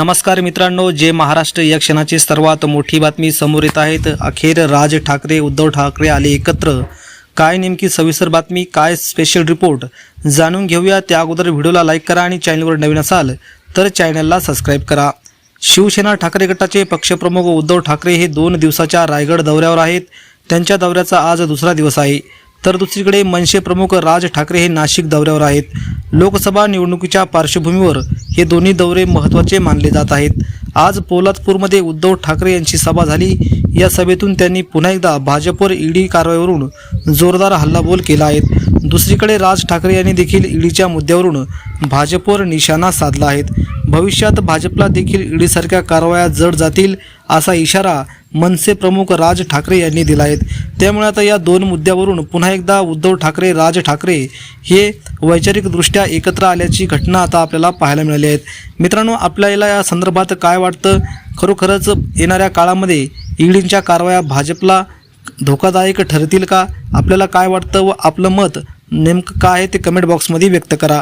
नमस्कार मित्रांनो जे महाराष्ट्र या क्षणाची सर्वात मोठी बातमी समोर येत आहेत अखेर राज ठाकरे उद्धव ठाकरे आले एकत्र. काय नेमकी सविस्तर बातमी काय स्पेशल रिपोर्ट जाणून घेऊया. त्या अगोदर व्हिडिओला लाईक करा आणि चॅनलवर नवीन असाल तर चॅनलला सबस्क्राईब करा. शिवसेना ठाकरे गटाचे पक्षप्रमुख उद्धव ठाकरे हे दोन दिवसाच्या रायगड दौऱ्यावर आहेत. त्यांच्या दौऱ्याचा आज दुसरा दिवस आहे. तर दुसरीकडे मनसे प्रमुख राज ठाकरे हे नाशिक दौऱ्यावर आहेत. लोकसभा निवडणुकीच्या पार्श्वभूमीवर हे दोन्ही दौरे महत्त्वाचे मानले जात आहेत. आज पोलादपूरमध्ये उद्धव ठाकरे यांची सभा झाली. या सभेतून त्यांनी पुन्हा एकदा भाजपवर ईडी कारवाईवरून जोरदार हल्लाबोल केला आहे. दुसरीकडे राज ठाकरे यांनी देखील ईडीच्या मुद्द्यावरून भाजपवर निशाणा साधला आहे. भविष्यात भाजपला देखील ईडीसारख्या कारवाया जड जातील असा इशारा मनसे प्रमुख राज ठाकरे यांनी दिला आहेत त्यामुळे आता या दोन मुद्द्यावरून पुन्हा एकदा उद्धव ठाकरे राज ठाकरे हे वैचारिकदृष्ट्या एकत्र आल्याची घटना आता आपल्याला पाहायला मिळाली आहेत. मित्रांनो आपल्याला या संदर्भात काय वाटतं? खरोखरच येणाऱ्या काळामध्ये ईडींच्या कारवाया भाजपला धोकादायक ठरतील का? आपल्याला काय वाटतं व आपलं मत नेमकं काय आहे ते कमेंट बॉक्समध्ये व्यक्त करा.